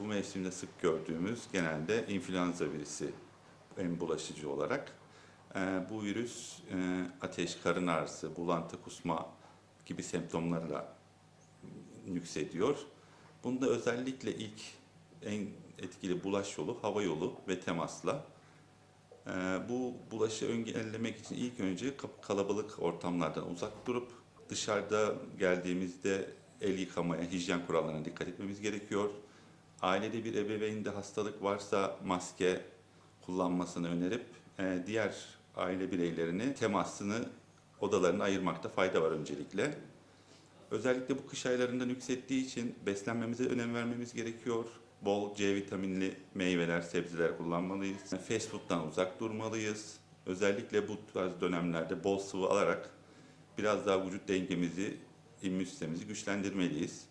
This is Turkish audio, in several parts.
bu mevsimde sık gördüğümüz genelde influenza virüsü en bulaşıcı olarak. Ee, bu virüs e, ateş, karın ağrısı, bulantı, kusma gibi semptomlarla yükseliyor. Bunda özellikle ilk en etkili bulaş yolu hava yolu ve temasla. Ee, bu bulaşı engellemek için ilk önce kalabalık ortamlardan uzak durup dışarıda geldiğimizde el yıkamaya, hijyen kurallarına dikkat etmemiz gerekiyor. Ailede bir ebeveynde hastalık varsa maske kullanmasını önerip e, diğer aile bireylerini temasını odalarına ayırmakta fayda var öncelikle. Özellikle bu kış aylarında yükselttiği için beslenmemize önem vermemiz gerekiyor. Bol C vitaminli meyveler, sebzeler kullanmalıyız. Fast food'dan uzak durmalıyız. Özellikle bu tarz dönemlerde bol sıvı alarak biraz daha vücut dengemizi, immün sistemimizi güçlendirmeliyiz.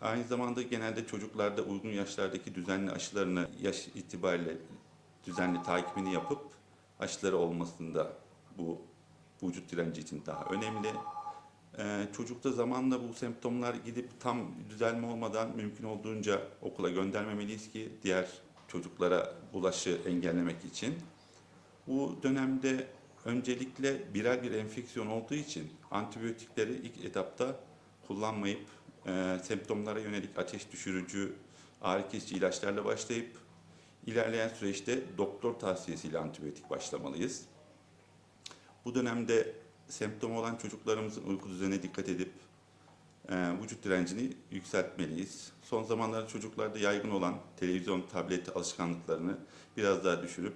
Aynı zamanda genelde çocuklarda uygun yaşlardaki düzenli aşılarını yaş itibariyle düzenli takibini yapıp aşıları olmasında bu vücut direnci için daha önemli. Ee, çocukta zamanla bu semptomlar gidip tam düzelme olmadan mümkün olduğunca okula göndermemeliyiz ki diğer çocuklara bulaşı engellemek için. Bu dönemde öncelikle viral bir enfeksiyon olduğu için antibiyotikleri ilk etapta kullanmayıp e, semptomlara yönelik ateş düşürücü, ağrı kesici ilaçlarla başlayıp ilerleyen süreçte doktor tavsiyesiyle antibiyotik başlamalıyız. Bu dönemde semptomu olan çocuklarımızın uyku düzenine dikkat edip e, vücut direncini yükseltmeliyiz. Son zamanlarda çocuklarda yaygın olan televizyon, tablet alışkanlıklarını biraz daha düşürüp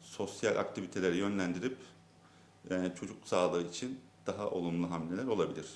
sosyal aktivitelere yönlendirip çocuk sağlığı için daha olumlu hamleler olabilir.